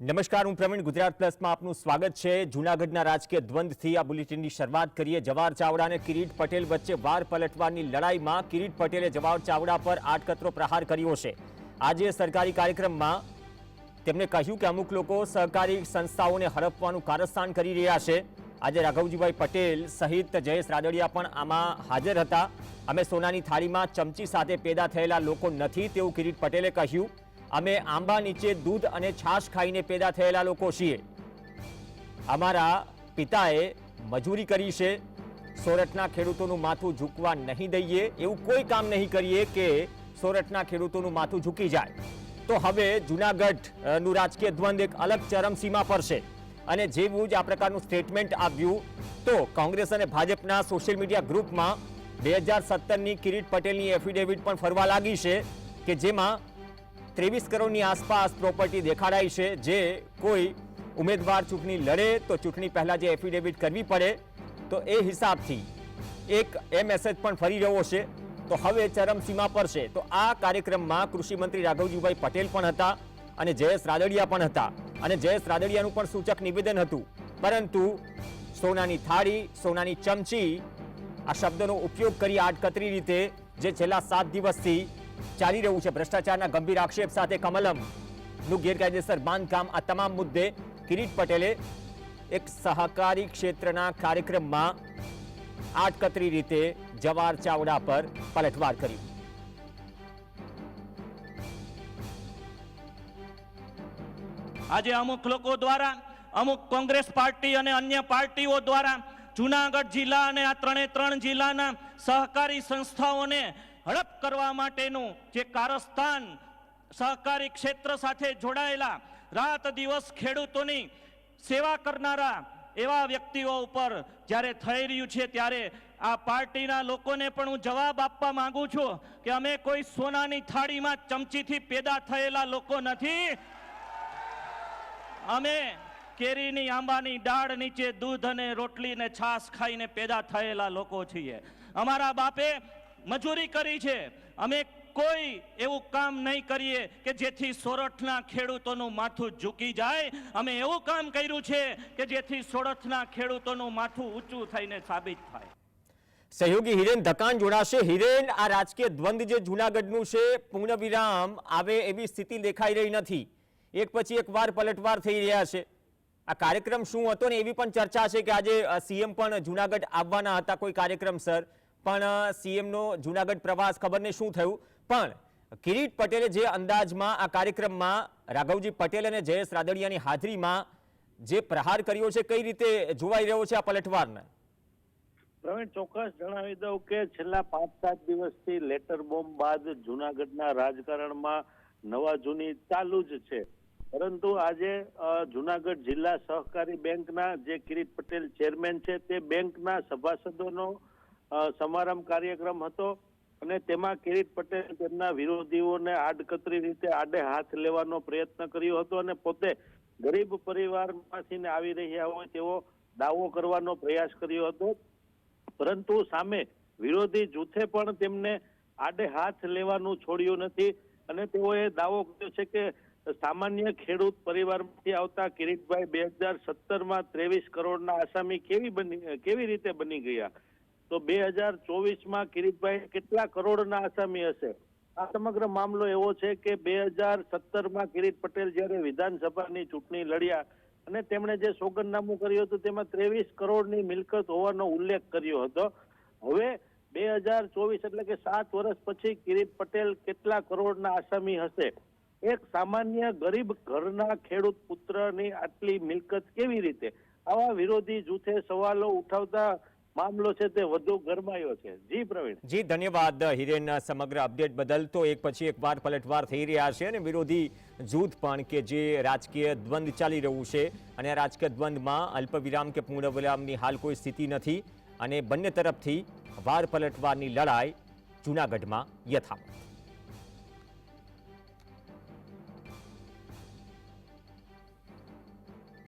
નમસ્કાર, હું પ્રવીણ ગુજરાત પ્લસમાં આપનું સ્વાગત છે. જૂનાગઢના રાજકીય દ્વંદથી આ બુલેટિનની શરૂઆત કરીએ. જવાહર ચાવડા અને કિરીટ પટેલ વચ્ચે વાર પલટવાની લડાઈમાં કિરીટ પટેલે જવાહર ચાવડા પર આટકતરો પ્રહાર કર્યો છે. આજે સરકારી કાર્યક્રમમાં તેમણે કહ્યું કે અમુક લોકો સહકારી સંસ્થાઓને હડપવાનું કારસ્થાન કરી રહ્યા છે. આજે રાઘવજીભાઈ પટેલ સહિત જયેશ રાદડિયા પણ આમાં હાજર હતા. અમે સોનાની થાળીમાં ચમચી સાથે પેદા થયેલા લોકો નથી તેવું કિરીટ પટેલે કહ્યું. અમે આંબા નીચે દૂધ અને છાશ ખાઈને પેદા થયેલા લોકો છીએ. અમારા પિતાએ મજૂરી કરી છે. સોરઠના ખેડૂતોનું માથું ઝૂકવા નહીં દઈએ. એવું કોઈ કામ નહીં કરીએ કે સોરઠના ખેડૂતોનું માથું ઝૂકી જાય. તો હવે જુનાગઢનું રાજકીય દ્વંદ એક અલગ ચરમસીમા પર છે. અને જેવું જ આ પ્રકારનું સ્ટેટમેન્ટ આવ્યું, તો કોંગ્રેસ અને ભાજપના સોશિયલ મીડિયા ગ્રુપમાં બે હજાર સત્તરની કિરીટ પટેલની એફિડેવિટ પણ ફરવા લાગી છે કે જેમાં ત્રેવીસ કરોડની આસપાસ પ્રોપર્ટી દેખાડાઈ છે. જે કોઈ ઉમેદવાર ચૂંટણી લડે તો ચૂંટણી પહેલાં જે એફિડેવિટ કરવી પડે, તો એ હિસાબથી એક એ મેસેજ પણ ફરી રહ્યો છે. તો હવે ચરમસીમા પર છે. તો આ કાર્યક્રમમાં કૃષિમંત્રી રાઘવજીભાઈ પટેલ પણ હતા અને જયેશ રાદડિયા પણ હતા. અને જયેશ રાદડિયાનું પણ સૂચક નિવેદન હતું. પરંતુ સોનાની થાળી, સોનાની ચમચી આ શબ્દનો ઉપયોગ કરી આડકતરી રીતે જે છેલ્લા સાત દિવસથી ચાલી રહ્યું છે. ભ્રષ્ટાચારના ગંભીર આક્ષેપ સાથે કમલમનું ગેરકાયદેસર બાંધકામ. આ તમામ મુદ્દે કિરીટ પટેલે એક સહકારી ક્ષેત્રના કાર્યક્રમમાં આટકતરી રીતે જવાહર ચાવડા પર પલટવાર કરી. આજે અમુક લોકો દ્વારા, અમુક કોંગ્રેસ પાર્ટી અને અન્ય પાર્ટીઓ દ્વારા જુનાગઢ જિલ્લા અને આ ત્રણે ત્રણ જિલ્લાના સહકારી સંસ્થાઓને હડપ કરવા માટેનું જે કારસ્તાન સહકારી ક્ષેત્ર સાથે જોડાયેલા રાત દિવસ ખેડૂતોની સેવા કરનારા એવા વ્યક્તિઓ ઉપર જ્યારે થઈ રહ્યું છે ત્યારે આ પાર્ટીના લોકોને પણ હું જવાબ આપવા માંગુ છું કે અમે કોઈ સોનાની થાળીમાં ચમચીથી પેદા થયેલા લોકો નથી. અમે કેરીની આંબાની ડાળ નીચે દૂધ અને રોટલી ને છાશ ખાઈને પેદા થયેલા લોકો છીએ. અમારા બાપે મજૂરી કરી છે. અમે કોઈ એવું કામ નહીં કરીએ કે જેથી સોરઠના ખેડૂતોનું માથું ઝૂકી જાય. અમે એવું કામ કર્યું છે કે જેથી સોરઠના ખેડૂતોનું માથું ઊંચું થઈને સાબિત થાય. સહયોગી હિરેન ધકાન જોડાશે. હિરેન, આ રાજકીય દ્વંદ જે જૂનાગઢનું છે પૂર્ણ વિરામ આવે એવી સ્થિતિ દેખાઈ રહી નથી. એક પછી એક વાર પલટવાર થઈ રહ્યા છે. આ કાર્યક્રમ શું હતો ને એવી પણ ચર્ચા છે કે આજે સીએમ પણ જૂનાગઢ આવવાના હતા. કોઈ કાર્યક્રમ, સર? પણ સીએમનો જૂનાગઢ પ્રવાસ ખબર ને શું થયું. પણ, કિરીટ પટેલે જે અંદાજમાં આ કાર્યક્રમમાં, રાઘવજી પટેલ અને જયેશ રાદડિયાની હાજરીમાં જે પ્રહાર કર્યો છે, કઈ રીતે જોવાઈ રહ્યો છે આ પલટવારને? પ્રવીણ, ચોક્કસ જણાવી દઉં કે છેલ્લા પાંચ સાત દિવસથી લેટર બોમ્બ બાદ જુનાગઢના રાજકારણમાં નવા જૂની ચાલુ જ છે. પરંતુ આજે જૂનાગઢ જિલ્લા સહકારી બેંકના જે કિરીટ પટેલ ચેરમેન છે, તે બેંકના સભાસદોનો સમારંભ કાર્યક્રમ હતો અને તેમાં કિરીટ પટેલ તેમના વિરોધીઓને આડકતરી રીતે આડે હાથ લેવાનો પ્રયત્ન કર્યો હતો અને પોતે ગરીબ પરિવારમાંથી આવી રહ્યા હોય તેવો દાવો કરવાનો પ્રયાસ કર્યો હતો. પરંતુ સામે વિરોધી જૂથે પણ તેમને આડે હાથ લેવાનું છોડ્યું નથી અને તેઓએ દાવો કર્યો છે કે સામાન્ય ખેડૂત પરિવારમાંથી આવતા કિરીટભાઈ બે હજાર સત્તરમાં ત્રેવીસ કરોડના આસામી કેવી બની, કેવી રીતે બની ગયા? તો બે હજાર ચોવીસમાં કિરીટભાઈ, કેટલા કરોડના આસામી હશે? આ સમગ્ર મામલો એવો છે કે બે હજાર સત્તરમાં કિરીટ પટેલ જ્યારે વિધાનસભાની ચૂંટણી લડ્યા અને તેમણે જે સોગંદનામું કર્યું હતું, તેમાં ત્રેવીસ કરોડની મિલકત હોવાનો ઉલ્લેખ કર્યો હતો. હવે બે હજાર ચોવીસ એટલે કે સાત વર્ષ પછી કિરીટ પટેલ કેટલા કરોડના આસામી હશે? એક સામાન્ય ગરીબ ઘરના ખેડૂત પુત્રની આટલી મિલકત કેવી રીતે? આવા વિરોધી જૂથે સવાલો ઉઠાવતા મામલો છે તે વધુ ગરમાયો છે. જી, પ્રવીણ. જી, ધન્યવાદ. હિરેન સમગ્ર અપડેટ બદલ તો એક પછી એક વાર પલટવાર થઈ રહ્યા છે અને વિરોધી જૂથ પણ કે જે રાજકીય દ્વંદ ચાલી રહ્યું છે અને આ રાજકીય દ્વંદમાં અલ્પ વિરામ કે પૂર્ણ વિરામની હાલ કોઈ સ્થિતિ નથી અને બંને તરફથી વાર પલટવારની લડાઈ જૂનાગઢમાં યથાવત.